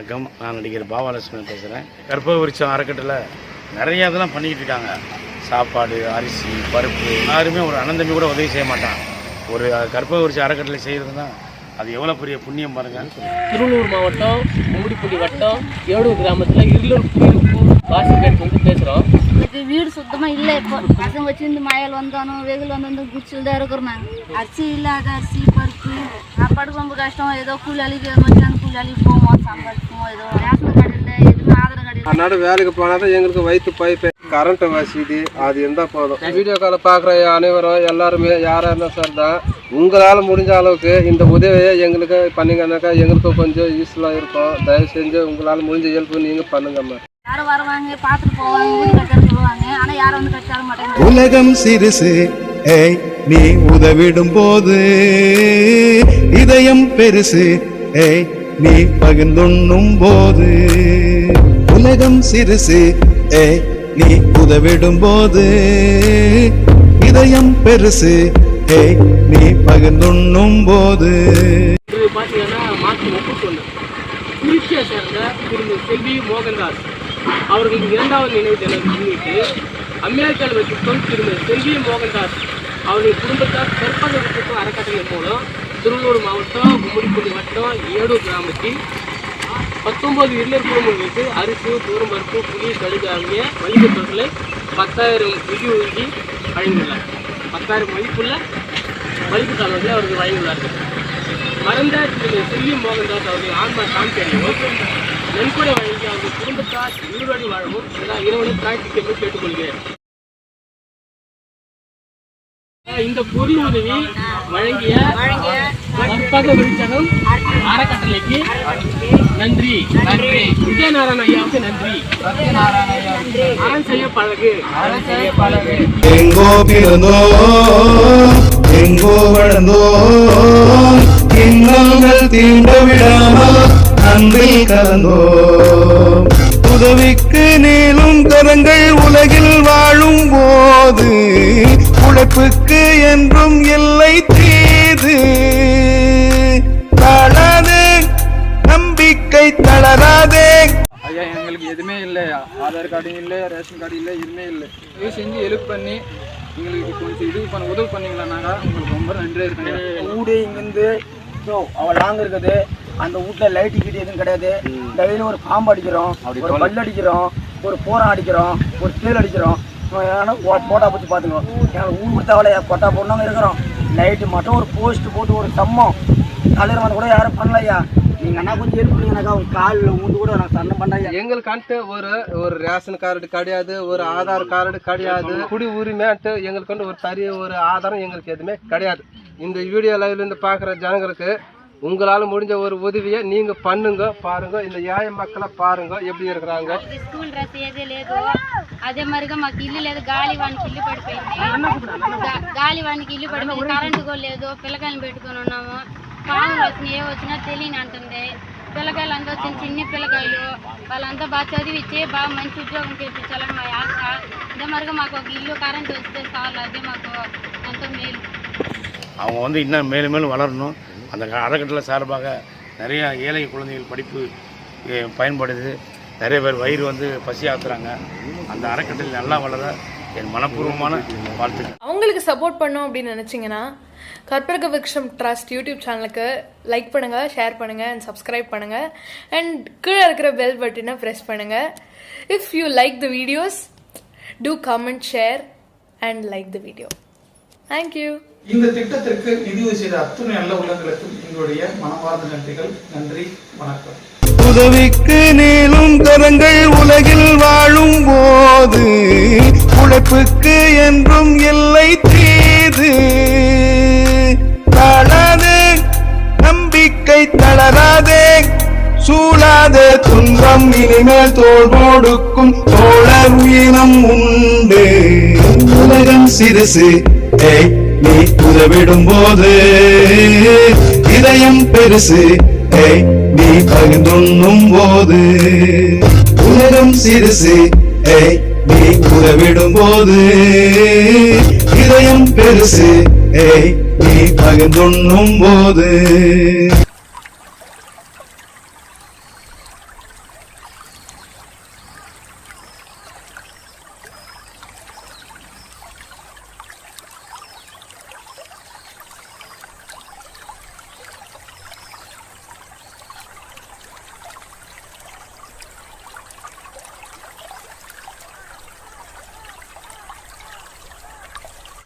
வணக்கம். நான் நடிகர் பாபாலட்சுமி பேசுகிறேன் கற்பக விருட்சம் அறக்கட்டளை. நிறைய இதெல்லாம் பண்ணிக்கிட்டு இருக்காங்க. சாப்பாடு அரிசி பருப்பு யாருமே ஒரு அனந்தமி கூட உதவி செய்ய மாட்டான். ஒரு கற்பக விருட்சம் அறக்கட்டளை செய்கிறதுனா அது எவ்வளோ பெரிய புண்ணியம் பாருங்கன்னு சொல்லுவேன் திருவள்ளூர் மாவட்டம் மூடிப்பள்ளி வட்டம் ஏடூர் கிராமத்தில் இருளூர் வாசிப்பேட் வந்து பேசுகிறோம் இது வீடு சுத்தமா இல்லை இப்போ. பசங்க வச்சு இந்த மயல் வந்தாலும் வெயில் வந்து குச்சியில் தான் இருக்கிறோம் நாங்கள் அரிசி இல்லாத அரிசி பருப்பு சாப்பாடு ரொம்ப கஷ்டம். ஏதோ கூலி அழிக்க மத்தியானம் அழிக்கு போவோம் சம்பாதிப்போம் ஏதோ ரேஷன் கார்டு இல்லை எதுவுமே ஆதார் கார்டு அதனால வேலைக்கு போனால் தான் எங்களுக்கு வயிற்று பைப்பு. கரண்ட் வசதி அது இருந்தால் போதும். வீடியோ காலை பார்க்குற அனைவரும் எல்லாருமே யாராக இருந்தால் சார் தான் உங்களால் முடிஞ்ச அளவுக்கு இந்த உதவியை எங்களுக்கு பண்ணீங்கன்னாக்கா எங்களுக்கு கொஞ்சம் யூஸ்ஃபுல்லாக இருக்கும். தயவு செஞ்சு உங்களால் முடிஞ்ச ஹெல்ப் நீங்கள் பண்ணுங்கம்மா யாரும் வருவாங்க பார்த்துட்டு போவாங்க வீடு கட்ட சொல்லுவாங்க ஆனால் யாரும் வந்து கட்டாட மாட்டாங்க. உலகம் சிறுசு ஏய் நீ உதவிடும் போது இதயம் பெருசு ஏய் நீ பகிர்ந்துண்ணும் போது உலகம் சிறுசு ஏய் நீ உதவிடும் போது இதயம் பெருசு ஏய் நீ பகிர்ந்துண்ணும் போது. பார்த்தீங்கன்னா மார்ச் முப்பத்தொன்று திருச்சியை சேர்ந்த திரு செல்வி மோகன்தாஸ் அவர்களுக்கு இரண்டாவது நினைவு தினம் முன்னிட்டு அமெரிக்காவில் வசிக்கும் திருமதி செல்வி மோகன்தாஸ் அவர்கள் குடும்பத்தார் கற்பக விருப்பம் அறக்கட்டளை மூலம் திருவள்ளூர் மாவட்டம் கும்மிடிப்பள்ளி வட்டம் ஏடூர் கிராமத்தில் பத்தொன்பது இல்லர் குடும்பங்களுக்கு அரிசி தூரம்பருப்பு புளி கடுகு ஆகிய மளிகைப் பொருட்களை பத்தாயிரம் நிதி ஒதுக்கி வழங்கியுள்ளார். பத்தாயிரம் மதிப்புள்ள மதிப்பு தாழ்வுகளை அவர்கள் வழங்கியுள்ளார்கள். மறந்த திரு செல்வி மோகன்தாஸ் அவர்கள் ஆன்மா சாந்தி அடையவும் நன்கொடை வழங்கி அவர்கள் குடும்பத்தார் உயிரோடு வாழவும் எல்லா இறைவனும் கேட்டுக்கொள்கிறேன். இந்த பொருள் உதவி வழங்கிய கற்பக விருச்சகம் அறக்கட்டளைக்கு நன்றி நன்றி. விஜயநாராயண ஐயாவுக்கு நன்றி. அறம் செய்ய பழகு. செய்ய பழகு. எங்கோ பிறந்தோ எங்கோ வளர்ந்தோ இன்னல்கள் தீண்ட விடாமல் அன்பில் கலந்தோ. உதவிக்கு நீளும் கரங்கள் உலகில் வாழும் போது உழைப்புக்கு என்றும் இல்லை தீது. தளராதே நம்பிக்கை தளராதே. ஐயா எங்களுக்கு எதுவுமே இல்லை. ஆதார் கார்டும் இல்லை ரேஷன் கார்டு இல்லை எதுவுமே இல்லை. இது செஞ்சு ஹெல்ப் பண்ணி எங்களுக்கு கொஞ்சம் இது பண்ண உதவி பண்ணீங்களானாக்கா உங்களுக்கு ரொம்ப நன்றி இருக்குங்க வீடு இங்கேருந்து ஸோ அவள் லாங் இருக்குது. அந்த வீட்டில் லைட்டு கீட்டு எதுவும் கிடையாது. டெய்லியும் ஒரு பாம்பு அடிக்கிறோம் ஒரு பல் அடிக்கிறோம் ஒரு போரம் அடிக்கிறோம் ஒரு தேல் அடிக்கிறோம். ஏன்னா போட்டா பற்றி பார்த்துக்கோ. ஊர் கொடுத்த வேலையை? கொட்டா போடணும் இருக்கிறோம். நைட்டு மட்டும் ஒரு போஸ்ட் போட்டு ஒரு சம்மம். தலைவர் வந்து கூட யாரும் பண்ணலையா? நீங்கள் அண்ணா கொஞ்சம் ஹெல்ப் எனக்கு அவங்க காலில் ஊந்து கூட நான் சண்டை பண்ணையா எங்களுக்கான்ட்டு ஒரு ஒரு ரேஷன் கார்டு கிடையாது ஒரு ஆதார் கார்டு கிடையாது. குடி உரிமைன்ட்டு எங்களுக்கு ஒரு தனி ஒரு ஆதாரம் எங்களுக்கு எதுவுமே கிடையாது. இந்த வீடியோ லைவ்லேருந்து பார்க்குற ஜனங்களுக்கு உங்களால் முடிஞ்ச ஒரு உதவியை நீங்க பண்ணுங்க பாருங்க இந்த ஏழை மக்களை பாருங்க எப்படி இருக்கிறாங்க స్కూల్ డ్రెస్ ఏదే లేదు అదే మరిగా మాకు ఇల్లు లేదు గాలి వానికి ఇల్లు పడిపోయింది గా- గాలి వానికి ఇల్లు పడిపోయింది కరెంటు కూడా లేదు పిల్లకాయలు పెట్టుకొని ఉన్నాము పాములు వచ్చినాయి ఏ వచ్చినా తెలియని అంటుంది పిల్లకాయలు అంతా వచ్చిన చిన్ని పిల్లకాయలు వాళ్ళంతా బాగా చదివించి బాగా మంచి ఉద్యోగం చేయించాలని మా ఆశ అదే మరిగా మాకు ఒక ఇల్లు కరెంటు వస్తే చాలు అదే మాకు ఎంతో మేలు அவங்க வந்து இன்னும் மேலும் மேலும் வளரணும் அந்த அறக்கட்டளை சார்பாக நிறைய ஏழை குழந்தைகள் படிப்பு பயன்படுது. நிறைய பேர் வயிறு வந்து பசி ஆத்துறாங்க அந்த அறக்கட்டளை நல்லா வளர என் மனப்பூர்வமான வாழ்த்துக்கள். அவங்களுக்கு சப்போர்ட் பண்ணோம் அப்படின்னு நினச்சிங்கன்னா கற்பக விக்ஷம் ட்ரஸ்ட் யூடியூப் சேனலுக்கு லைக் பண்ணுங்கள் ஷேர் பண்ணுங்கள் அண்ட் சப்ஸ்கிரைப் பண்ணுங்கள் அண்ட் கீழே இருக்கிற பெல் பட்டனை ப்ரெஸ் பண்ணுங்கள் if you like the videos to comment share and like the video thank you இந்த திட்டத்திற்கு நிதியுதவி செய்த அத்துணை நல்ல உள்ளங்களுக்கும் எங்களுடைய மனமார்ந்த நன்றிகள். நன்றி வணக்கம். உதவிக்கு நீளும் கரங்கள் உலகில் வாழும் போது உழைப்புக்கு என்றும் இல்லை தீது. தளது நம்பிக்கை தளராதே சூழாத துன்பம் இனிமேல் தோல் கொடுக்கும் தோழர் உயிரம் உண்டு. உலகம் சிறுசு ஏய் நீ உதவிடும் போது இதயம் பெருசு. நீ பகிர்ந்துண்ணும் போது உலகம் சிறுசு. நீ உதவிடும் போது இதயம் பெருசு. நீ பகிர்ந்துண்ணும் போது